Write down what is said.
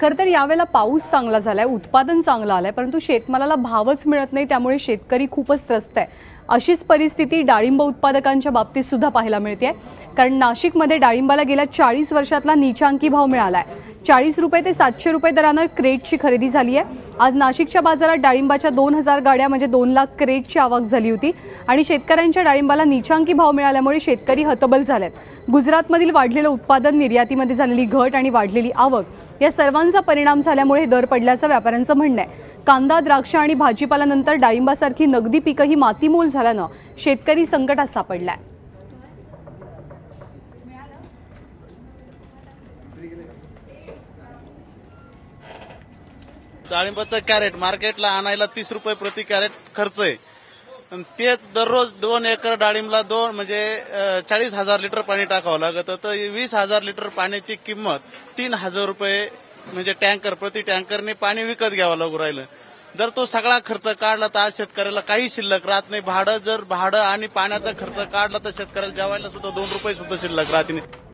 खरं तर यावेळेला पाऊस चांगला झालाय उत्पादन चांगलं आलंय परंतु शेतमालाला भावच मिळत नाही त्यामुळे शेतकरी खूपच त्रस्त आहे. अशीच परिस्थिती डाळिंब उत्पादकांच्या बाबतीत सुद्धा पाहायला मिळते आहे कारण नाशिकमध्ये डाळिंबाला गेल्या चाळीस वर्षातला नीचांकी भाव मिळाला आहे चाळीस रुपये ते सातशे रुपये दरानं क्रेटची खरेदी झाली आहे. आज नाशिकच्या बाजारात डाळिंबाच्या दोन हजार गाड्या म्हणजे दोन लाख क्रेटची आवक झाली होती. आणि शेतकऱ्यांच्या डाळिंबाला नीचांकी भाव मिळाल्यामुळे शेतकरी हतबल झालेत. गुजरातमधील वाढलेलं उत्पादन निर्यातीमध्ये झालेली घट आणि वाढलेली आवक या सर्वांचा परिणाम झाल्यामुळे दर पडल्याचं व्यापाऱ्यांचं म्हणणं आहे. कांदा द्राक्ष आणि भाजीपाल्यानंतर डाळिंबासारखी नगदी पिकंही मातीमोल झाली झाल्यानं शेतकरी संकटात सापडलाय डाळिंबाचं कॅरेट मार्केटला आणायला तीस रुपये प्रति कॅरेट खर्च आहे. आणि तेच दररोज दोन एकर डाळिंबला दोन म्हणजे चाळीस हजार लिटर पाणी टाकावं लागतं तर वीस हजार लिटर पाण्याची किंमत तीन हजार रुपये म्हणजे टँकर प्रति टँकरने पाणी विकत घ्यावं लागू राहिलं. जर तो सगळा खर्च काढला तर आज शेतकऱ्याला काही शिल्लक राहत नाही. भाडं जर भाडं आणि पाण्याचा खर्च काढला तर शेतकऱ्याला जेवायला सुद्धा दोन रुपये सुद्धा शिल्लक राहत नाही.